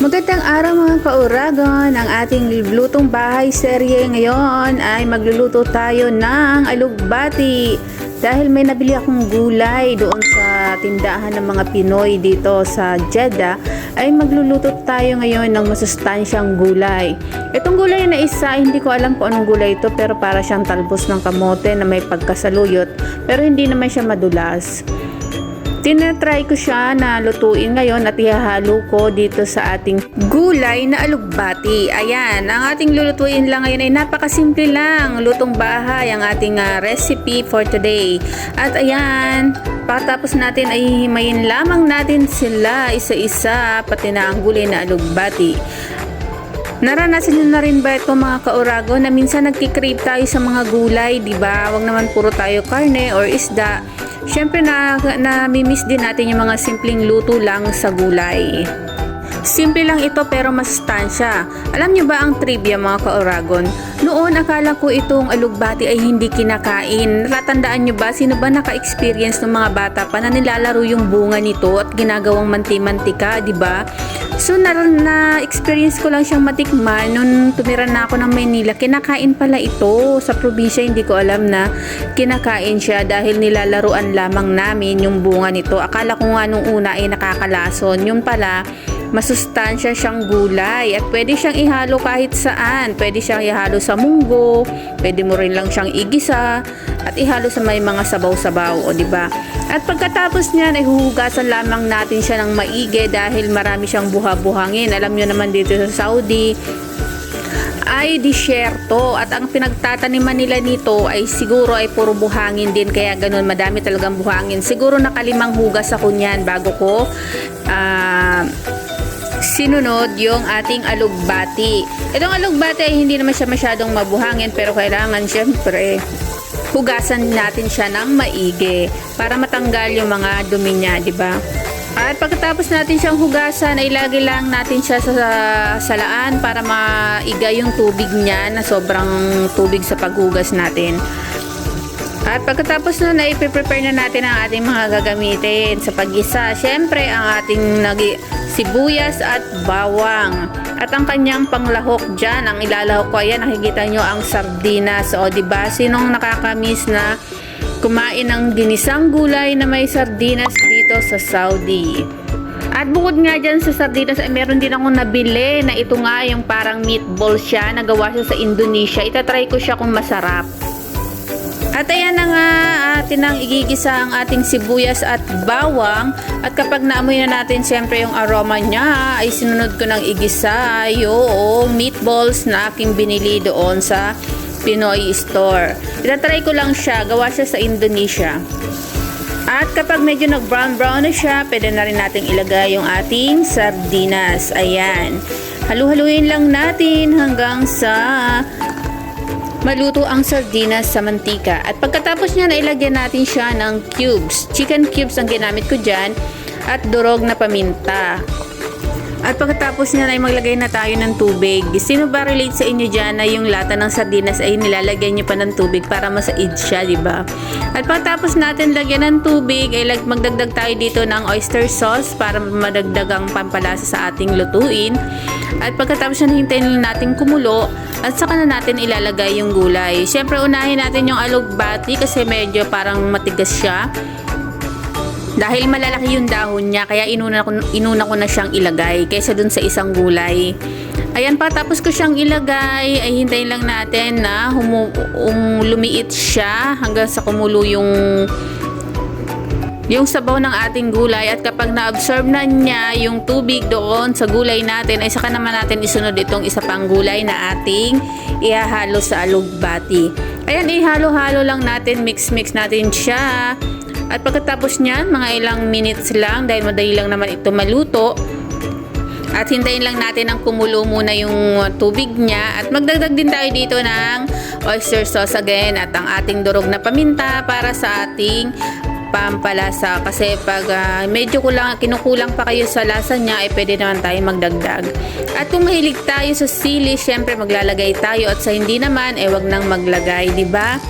Magandang araw mga kauragon. Ang ating lutong bahay serye ngayon ay magluluto tayo ng alugbati. Dahil may nabili akong gulay doon sa tindahan ng mga Pinoy dito sa Jeddah, ay magluluto tayo ngayon ng masustansyang gulay. Itong gulay na isa, hindi ko alam kung anong gulay ito pero para siyang talbos ng kamote na may pagkasaluyot pero hindi naman siya madulas. Tinatry ko siya na lutuin ngayon at ihahalo ko dito sa ating gulay na alugbati. Ayan, ang ating lulutuin lang ngayon ay napakasimple lang. Lutong bahay ang ating ah, recipe for today. At ayan, pagkatapos natin ay himayin lamang natin sila isa-isa pati na ang gulay na alugbati. Naranasan nyo na rin ba ito mga kaurago na minsan nagkikrave tayo sa mga gulay, di ba? Huwag naman puro tayo karne or isda. Siyempre na, na-miss din natin yung mga simpleng luto lang sa gulay. Simple lang ito pero masustansya. Alam nyo ba ang trivia mga kaoragon? Noon akala ko itong alugbati ay hindi kinakain. Natatandaan nyo ba sino ba naka-experience ng mga bata pa na nilalaro yung bunga nito at ginagawang manti-mantika, di ba? So na, na ko lang siyang matikman nung tumira na ako ng Maynila. Kinakain pala ito sa probinsya, hindi ko alam na kinakain siya dahil nilalaruan lamang namin yung bunga nito. Akala ko nga nung una ay nakakalason. Yung pala masustansya siyang gulay at pwede siyang ihalo kahit saan. Pwede siyang ihalo sa munggo, pwede mo rin lang siyang igisa at ihalo sa may mga sabaw-sabaw, o di ba? At pagkatapos niyan ay huhugasan lamang natin siya ng maigi dahil marami siyang buha-buhangin. Alam niyo naman dito sa Saudi, ay disyerto. At ang pinagtataniman nila nito ay siguro ay puro buhangin din. Kaya ganun madami talagang buhangin. Siguro nakalimang hugas ako niyan bago ko ah, sinunod yung ating alugbati. Itong alugbati ay hindi naman siya masyadong mabuhangin pero kailangan syempre hugasan natin siya ng maigi para matanggal yung mga dumi niya di ba at pagkatapos natin siyang hugasan, ay lagi lang natin siya sa salaan para maiga yung tubig niya na sobrang tubig sa paghugas natin. At pagkatapos nun ay prepare na natin ang ating mga gagamitin sa paggisa. Siyempre, ang ating nagi sibuyas at bawang. At ang kanyang panglahok dyan, ang ilalahok ko, ayan, nakikita nyo ang sardinas. O, diba? Sinong nakakamiss na kumain ng ginisang gulay na may sardinas dito sa Saudi. At bukod nga dyan sa sardinas, ay meron din akong nabili na ito nga yung parang meatball siya. Nagawa siya sa Indonesia. Itatry ko siya kung masarap. At ayan na nga, atin ang igigisa ang ating sibuyas at bawang. At kapag naamoy na natin siyempre yung aroma niya, ay sinunod ko ng igisa yung meatballs na aking binili doon sa Pinoy store. Itatry ko lang siya, gawa siya sa Indonesia. At kapag medyo nag-brown-brown na siya, pwede na rin nating ilagay yung ating sardinas. Ayan. Halu-haluin lang natin hanggang sa maluto ang sardinas sa mantika. At pagkatapos niya, nailagyan natin siya ng cubes. Chicken cubes ang ginamit ko dyan at durog na paminta. At pagkatapos niya ay maglagay na tayo ng tubig. Sino ba relate sa inyo dyan na yung lata ng sardinas ay nilalagyan niyo pa ng tubig para masaid siya, di ba? At pagkatapos natin lagyan ng tubig, ay magdagdag tayo dito ng oyster sauce para madagdag ang pampalasa sa ating lutuin. At pagkatapos niya hintayin natin kumulo, at saka na natin ilalagay yung gulay. Siyempre, unahin natin yung alugbati kasi medyo parang matigas siya. Dahil malalaki yung dahon niya, kaya inuna ko, inuna ko na siyang ilagay kaysa dun sa isang gulay. Ayan pa, tapos ko siyang ilagay, ay hintayin lang natin na humu, um, lumiit siya hanggang sa kumulo yung yung sabaw ng ating gulay at kapag na-absorb na niya yung tubig doon sa gulay natin ay saka naman natin isunod itong isa pang gulay na ating ihahalo sa alugbati. Ayan, ihalo-halo lang natin, mix-mix natin siya. At pagkatapos niyan, mga ilang minutes lang dahil madali lang naman ito maluto. At hintayin lang natin ang kumulo muna yung tubig niya. At magdagdag din tayo dito ng oyster sauce again at ang ating durog na paminta para sa ating pampalasa kasi pag ah, medyo kulang, kinukulang pa kayo sa lasa niya ay pwede naman tayo magdagdag at kung mahilig tayo sa sili syempre maglalagay tayo at sa hindi naman eh wag nang maglagay di ba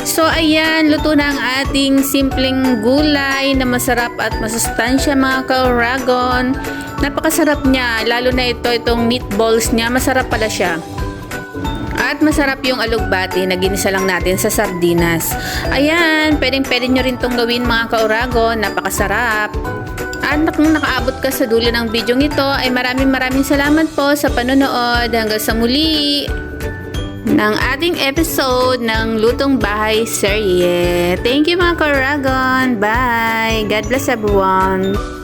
So ayan, luto na ang ating simpleng gulay na masarap at masustansya mga ka-Oragon. Napakasarap niya, lalo na ito, itong meatballs niya, masarap pala siya. At masarap yung alugbati na ginisa lang natin sa sardinas. Ayan, pwedeng pwede nyo rin tong gawin mga ka-Oragon, napakasarap. At kung nakaabot ka sa dulo ng video ito, ay maraming maraming salamat po sa panonood. Hanggang sa muli ng ating episode ng Lutong Bahay Serye. Thank you mga ka-Oragon. Bye! God bless everyone!